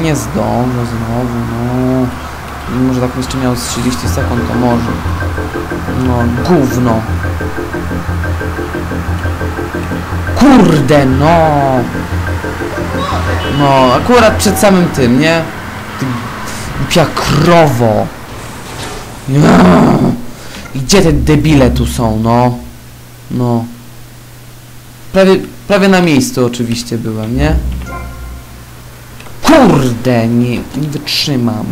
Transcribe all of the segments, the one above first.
Nie zdążę znowu, no. Może tak jeszcze miał z 30 sekund, to może. No, gówno. Kurde, no. No, akurat przed samym tym, nie? Ty głupia krowo. I Gdzie te debile tu są, no? No. Prawie, prawie na miejscu oczywiście byłem, nie? Kurde, nie, nie wytrzymam.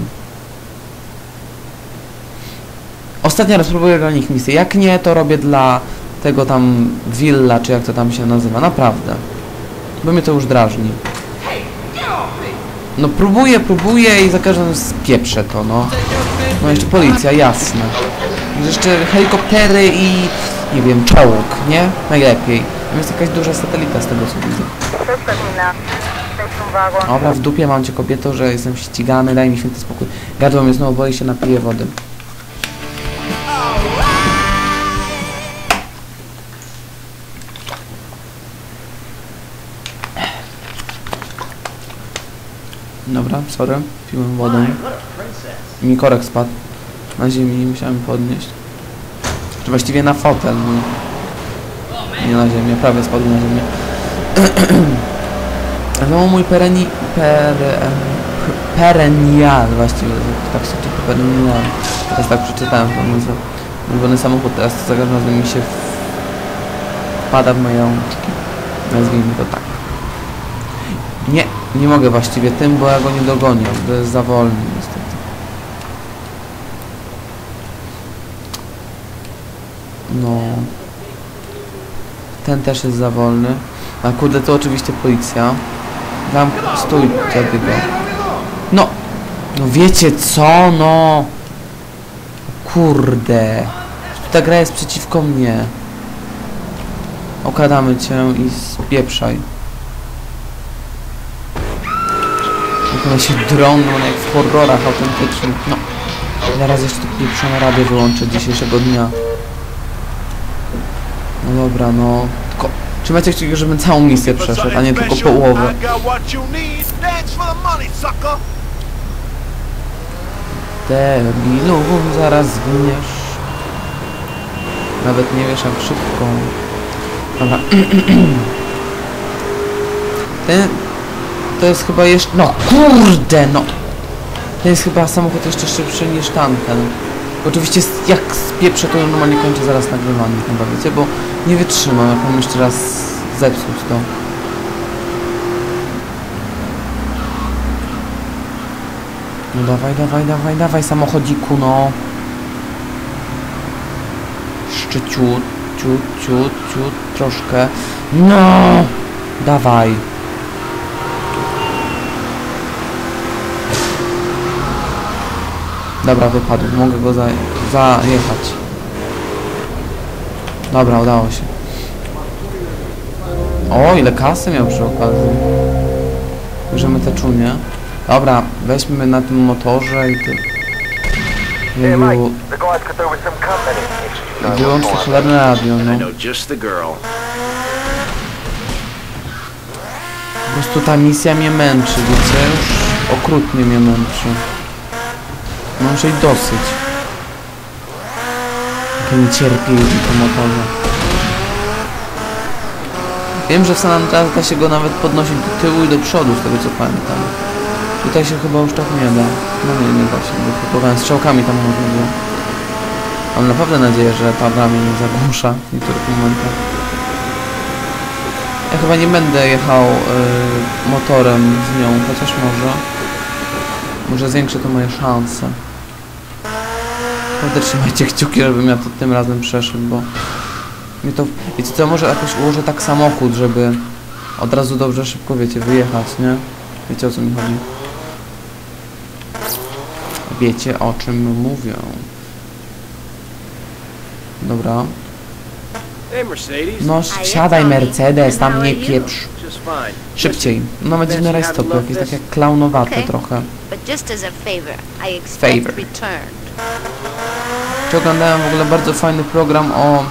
Ostatnia raz próbuję dla nich misję. Jak nie, to robię dla tego tam Villa, czy jak to tam się nazywa. Naprawdę. Bo mnie to już drażni. No próbuję, próbuję i za każdym razem spieprzę to, no. No jeszcze policja, jasne. Jeszcze helikoptery i nie wiem, czołg, nie? Najlepiej. Tam jest jakaś duża satelita z tego co widzę. Dobra, w dupie mam cię kobieto, że jestem ścigany, daj mi święty spokój. Gardło mnie znowu boi się, napiję wody. Dobra, sorry, piłem wodę. Mi korek spadł na ziemi i musiałem podnieść. Czy właściwie na fotel. Nie na ziemię, prawie spadł na ziemię. No mój pereni... Per... em, Perennial właściwie, tak się czyta perennial. Teraz tak przeczytałem to nazwę. Ulubiony samochód teraz za każdym razem mi się wpada w moje rączki. Nazwijmy to tak. Nie, nie mogę właściwie tym, bo ja go nie dogonię, bo jest za wolny niestety. No. Ten też jest za wolny. A kurde, to oczywiście policja. Dam, stój, wtedy go. No, no wiecie co, no. Kurde. Ta gra jest przeciwko mnie. Okradamy cię i spieprzaj. One się droną jak w horrorach autentycznych. No. Zaraz jeszcze pieprzone rady wyłączę dzisiejszego dnia. No dobra, no. Tylko trzymajcie kciuki, żebym całą misję przeszedł, a nie tylko połowę. Debilu, zaraz zginiesz. Nawet nie wiesz jak szybko. Dobra. Ten... To jest chyba jeszcze... No kurde, no! To jest chyba samochód jeszcze szybszy niż tamten. Oczywiście jak spieprzę to normalnie kończę zaraz nagrywanie chyba, wiecie, bo nie wytrzymam, jak mam jeszcze raz zepsuć to. No dawaj, dawaj, dawaj, dawaj samochodziku, no. Jeszcze ciut, ciut, ciut, ciut, troszkę. No! Dawaj. Dobra, wypadł. Mogę go za zajechać. Dobra, udało się. O, ile kasy miał przy okazji. Bierzemy te czunie. Dobra, weźmy na tym motorze i ty... Hey, Mike, Jeju, the guys could do with some company. if you know wyłącz to cholerne radio, no. I know just the girl. Po prostu ta misja mnie męczy, wiecie? Już okrutnie mnie męczy. Już jej dosyć. Jakie niecierpliwi po motorze. Wiem, że w San Andreas da się go nawet podnosić do tyłu i do przodu, z tego co pamiętam. Tutaj się chyba już tak nie da. No nie, nie da się, bo próbowałem strzałkami tam można było. Mam naprawdę nadzieję, że ta mnie nie zagłusza w niektórych momentach. Ja chyba nie będę jechał y, motorem z nią, chociaż może. Może zwiększę to moje szanse. Naprawdę trzymajcie kciuki, żebym ja to tym razem przeszedł, bo... Mnie to... Wiecie co, może jakoś ułożę tak samochód, żeby od razu dobrze, szybko, wiecie, wyjechać, nie? Wiecie o co mi chodzi? Wiecie o czym mówię. Dobra. No, siadaj Mercedes, tam nie pieprz. Szybciej. No mamy dziwne rajstopy, jakieś takie klaunowate trochę. Favor, Czy oglądałem w ogóle bardzo fajny program o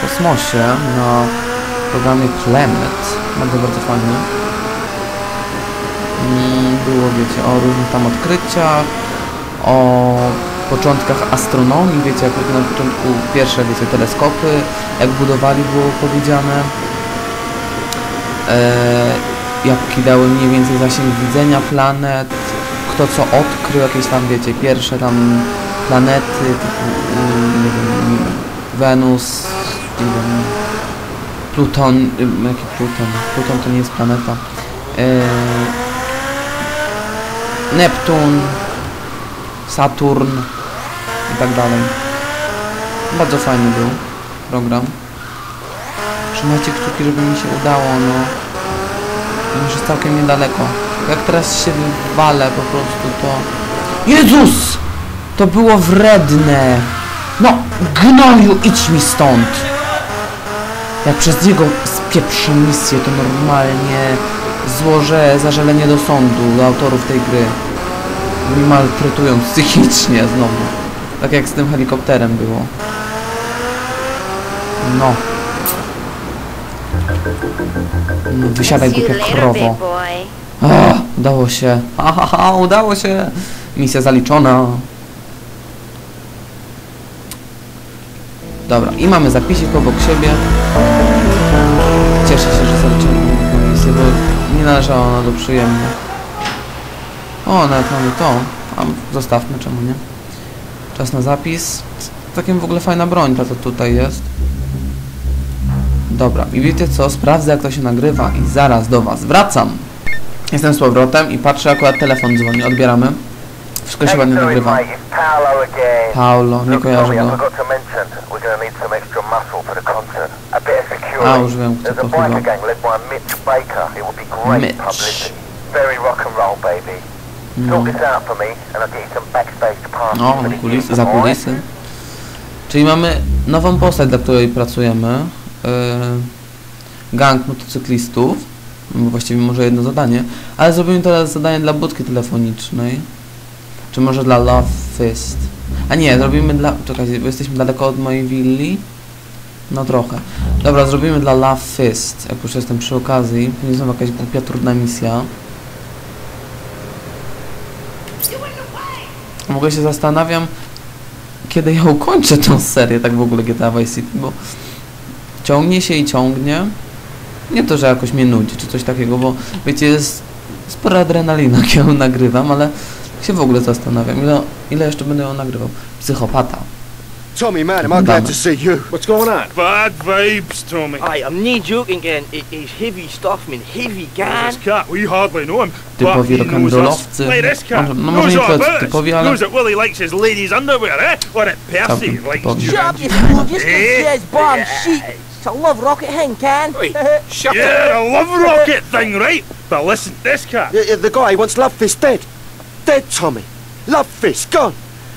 kosmosie na programie Planet. Bardzo, bardzo fajny. Mm, Było, wiecie, o różnych tam odkryciach, o początkach astronomii, wiecie, jak na początku pierwsze, wiecie, teleskopy, jak budowali, było powiedziane. E, jaki dały mniej więcej zasięg widzenia planet, kto co odkrył, jakieś tam, wiecie, pierwsze tam planety, typu, nie wiem, Wenus, nie wiem, Pluton, ym, jaki Pluton? Pluton to nie jest planeta. E, Neptun, Saturn i tak dalej. Bardzo fajny był program. Trzymajcie kciuki, żeby mi się udało, no. Już jest całkiem niedaleko. Jak teraz się wywalę po prostu, to... Jezus! To było wredne! No, gnoju, idź mi stąd! Jak przez niego spieprzę misję, to normalnie złożę zażalenie do sądu, do autorów tej gry. Mnie maltretują psychicznie znowu. Tak jak z tym helikopterem było. No. No, wysiadaj głupia krowo. A, udało się. Ha, ha, ha, udało się. Misja zaliczona. Dobra, i mamy zapisik obok siebie. Cieszę się, że zaliczyłem tę misję, bo nie należała ona do przyjemnych. O, nawet mamy to. A zostawmy, czemu nie? Czas na zapis. Takim w ogóle fajna broń ta to tutaj jest. Dobra, i wiecie co? Sprawdzę jak to się nagrywa i zaraz do was wracam. Jestem z powrotem i patrzę, akurat telefon dzwoni, odbieramy. Wszystko się ładnie nagrywa. Paulo, nie kojarzę go. A wiem, kto to chyba. Mitch. No, no kulisy, za kulisy. Czyli mamy nową postać, dla której pracujemy. Yy, gang motocyklistów. Bo Właściwie może jedno zadanie. Ale zrobimy teraz zadanie dla budki telefonicznej. Czy może dla Love Fist? A nie, zrobimy dla... Czekajcie, bo jesteśmy daleko od mojej willi. No trochę. Dobra, zrobimy dla Love Fist. Jak już jestem przy okazji. To nie jest jakaś głupia, trudna misja. W ogóle się zastanawiam, kiedy ja ukończę tą serię, tak w ogóle GTA Vice City, bo ciągnie się i ciągnie. Nie to, że jakoś mnie nudzi, czy coś takiego, bo wiecie, jest spora adrenalina, jak ją nagrywam, ale się w ogóle zastanawiam, ile, ile jeszcze będę ją nagrywał. Psychopata. Tommy, man, am I glad Damy. to see you. What's going on? Bad vibes, Tommy. Aye, I'm nie joking, and it is heavy stuff, man. Heavy, gan. This cat, we hardly know him. Typowi but he knows us. rock'n'rollowcy. Like this cat. Może- no może knows nie all tyle about us. typowi, ale- Knows that Willie likes his ladies' underwear, eh? Or that Percy Całkiem likes typowi. Shut up, to. you fool. Just because says bomb sheep. It's a love rocket hang, can. Shut Yeah, a love rocket thing, right? But listen, this cat. Uh, the guy wants Love Fist dead. Dead, Tommy. Love Fist, gone.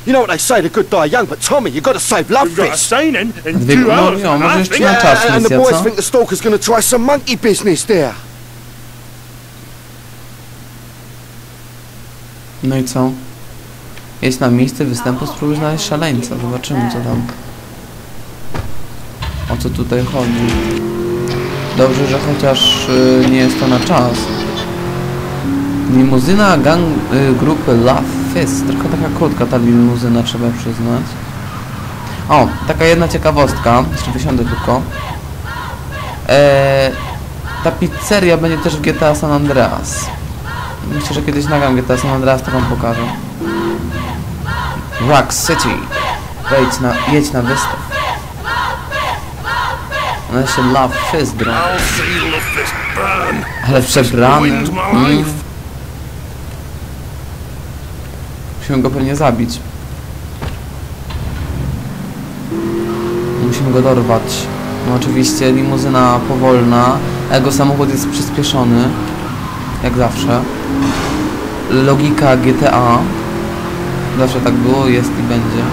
You know what they say, the good die young, but Tommy, you got to save Love We've got a Fist. signing in Dwie- two no, hours. no, and może I jeszcze na czas and the boys co? think the stalker's going to try some monkey business there. No i co? Jest na miejsce występu, spróbuj znaleźć szaleńca. Zobaczymy, co tam. O co tutaj chodzi. Dobrze, że chociaż y, nie jest to na czas. Limuzyna gang y, grupy Love Fist. Trochę taka krótka ta limuzyna, trzeba przyznać. O, taka jedna ciekawostka. Jeszcze wysiądę tylko. Eee, ta pizzeria będzie też w GTA San Andreas. Myślę, że kiedyś nagram GTA San Andreas, to wam pokażę. Rock City. Wejdź na, jedź na wystaw. Ona się Love Fist gra. Ale przebrany. Mm. Musimy go pewnie zabić. Musimy go dorwać. No oczywiście limuzyna powolna, jego samochód jest przyspieszony. Jak zawsze. Logika GTA. Zawsze tak było, jest i będzie.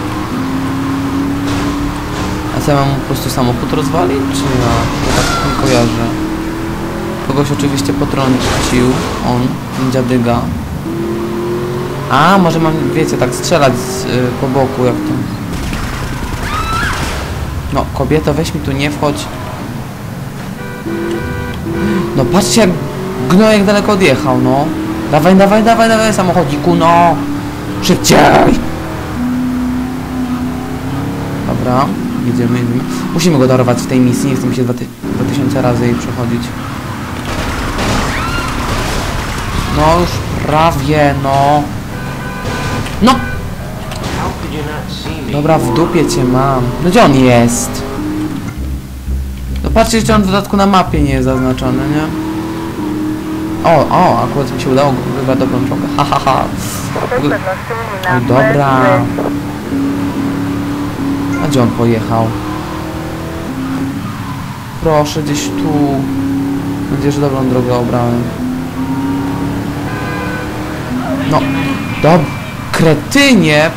A co ja mam po prostu samochód rozwalić? Czy ja? Ja tak nie kojarzę. Kogoś oczywiście potrącił. On, ten dziadyga. A, może mam, wiecie, tak strzelać z, y, po boku, jak to... No, kobieto, weź mi tu nie wchodź. No, patrzcie, jak gnojek daleko odjechał, no. Dawaj, dawaj, dawaj, dawaj, samochodziku, no! Szybciej! Dobra, jedziemy, jedziemy. Musimy go darować w tej misji, nie chcę mi się 2000 razy jej przechodzić. No już prawie, no. No! Dobra, w dupie cię mam. No gdzie on jest? No patrzcie, jeszcze on w dodatku na mapie nie jest zaznaczony, nie? O, o, akurat mi się udało wybrać dobrą drogę. Ha, ha, ha. O, dobra. A gdzie on pojechał? Proszę, gdzieś tu. Mam nadzieję, że dobrą drogę obrałem. No, dob... Kretynie!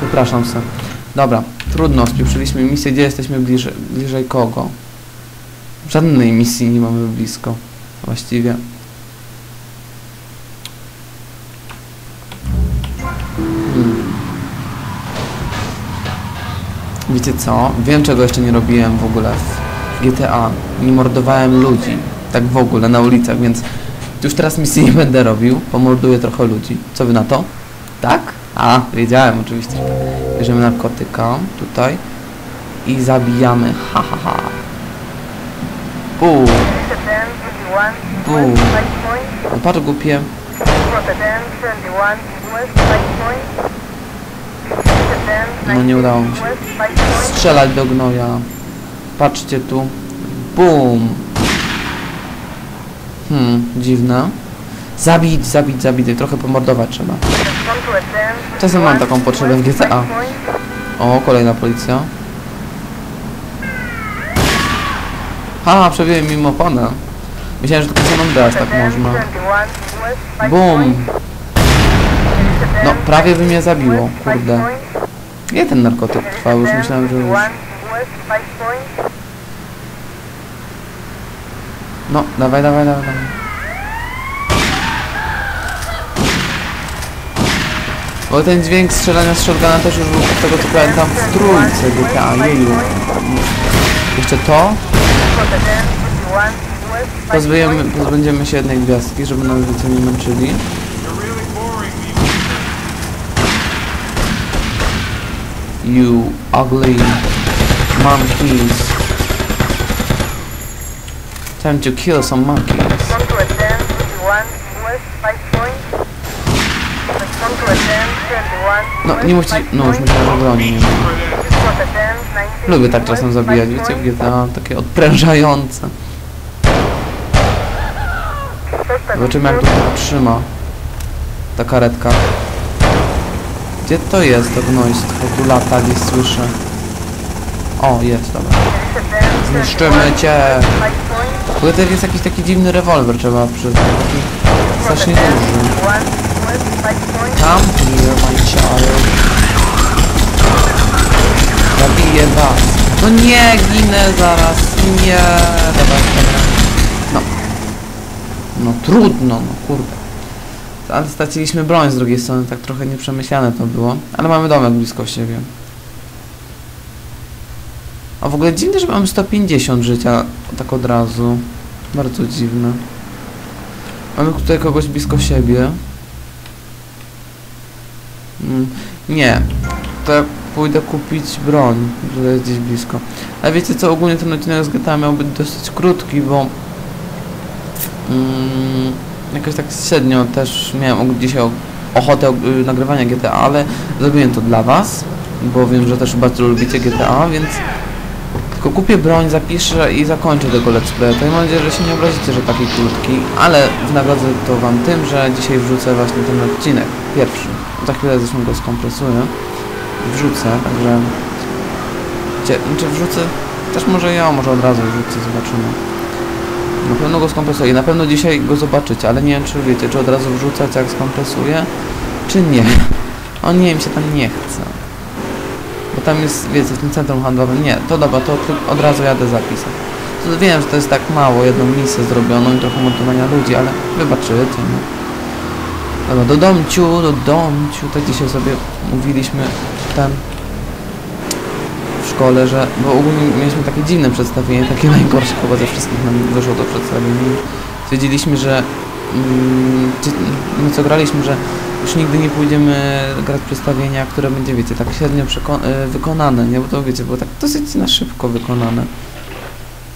Wypraszam se. Dobra, trudno, spieprzyliśmy misję, gdzie jesteśmy bliżej, bliżej kogo? Żadnej misji nie mamy blisko. Właściwie. Hmm. Wiecie co? Wiem czego jeszcze nie robiłem w ogóle w GTA. Nie mordowałem ludzi. Tak w ogóle na ulicach, więc już teraz misji nie będę robił. Pomorduję trochę ludzi. Co wy na to? Tak? A, wiedziałem oczywiście. Bierzemy narkotyka tutaj i zabijamy. Ha ha ha. Puu. Puu. No patrz głupie. No nie udało mi się. Strzelać do gnoja. Patrzcie tu. Bum. Hmm, dziwne. Zabić, zabić, zabić. Trochę pomordować trzeba. Czasem mam taką potrzebę w GTA. O, kolejna policja. Ha, przebiłem mimo oponę. Myślałem, że tylko San Andreas tak można. Bum. No, prawie by mnie zabiło, kurde. Nie ten narkotyk trwał, już myślałem, że już... No, dawaj, dawaj, dawaj, dawaj. Bo ten dźwięk strzelania z shotguna też już był z tego co pamiętam w trójce GTA, jeju. Jeszcze to? Pozbędziemy, pozbędziemy się jednej gwiazdki, żeby nas więcej nie męczyli. You ugly monkeys. Time to kill some monkeys. No, nie musicie... No, już myślałem, że broni. Lubię tak czasem zabijać, wiecie, w GTA, takie odprężające. Zobaczymy jak to trzyma. Ta karetka. Gdzie to jest to gnojstwo? Tu lata, gdzieś słyszę. O, jest, dobra. Zniszczymy cię! W ogóle to jest jakiś taki dziwny rewolwer, trzeba przyznać. Taki strasznie duży. No nie, ginę zaraz. Nie. Dobra, dobra. No. No trudno, no kurde. Ale straciliśmy broń z drugiej strony, tak trochę nieprzemyślane to było. Ale mamy domek blisko siebie. A w ogóle dziwne, że mamy 150 życia tak od razu. Bardzo dziwne. Mamy tutaj kogoś blisko siebie. Mm, nie. To pójdę kupić broń, która jest gdzieś blisko. Ale wiecie co, ogólnie ten odcinek z GTA miał być dosyć krótki, bo mm, jakoś tak średnio też miałem dzisiaj ochotę y, nagrywania GTA, ale zrobiłem to dla was, bo wiem, że też bardzo lubicie GTA, więc tylko kupię broń, zapiszę i zakończę tego let's play. To mam nadzieję, że się nie obrazicie, że taki krótki, ale wynagrodzę to wam tym, że dzisiaj wrzucę właśnie ten odcinek, pierwszy. Za chwilę zresztą go skompresuję. Wrzucę, także... Znaczy wrzucę... Też może ja, może od razu wrzucę, zobaczymy. Na pewno go skompresuję, na pewno dzisiaj go zobaczycie, ale nie wiem czy wiecie, czy od razu wrzucać jak skompresuję, czy nie. O nie, mi się tam nie chce. Bo tam jest, wiecie, w tym centrum handlowym, nie, to dobra, to od razu jadę zapisać. To wiem, że to jest tak mało, jedną misję zrobioną i trochę montowania ludzi, ale wybaczycie, no. Dobra, do domciu, do domciu, tak dzisiaj sobie mówiliśmy w szkole, że, bo ogólnie mieliśmy takie dziwne przedstawienie, takie najgorsze chyba ze wszystkich nam wyszło to przedstawienie. Stwierdziliśmy, że mm, czy, my co graliśmy, że już nigdy nie pójdziemy grać przedstawienia, które będzie, wiecie, tak średnio e, wykonane, nie? Bo to, wiecie, było tak dosyć na szybko wykonane.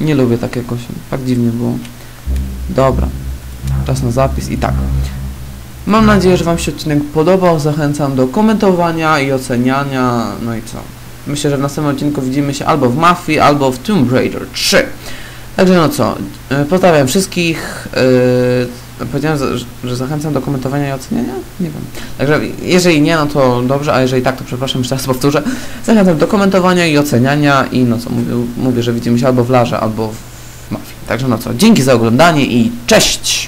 Nie lubię tak jakoś, tak dziwnie było. Dobra, czas na zapis i tak. Mam nadzieję, że Wam się odcinek podobał. Zachęcam do komentowania i oceniania. No i co? Myślę, że w następnym odcinku widzimy się albo w Mafii, albo w Tomb Raider 3. Także no co, e, pozdrawiam wszystkich. e, Powiedziałem, że- że zachęcam do komentowania i oceniania? Nie wiem. Także jeżeli nie, no to dobrze, a jeżeli tak, to przepraszam, jeszcze raz powtórzę. Zachęcam do komentowania i oceniania i no co, mówię, mówię że widzimy się albo w Larze, albo w Mafii. Także no co, dzięki za oglądanie i cześć!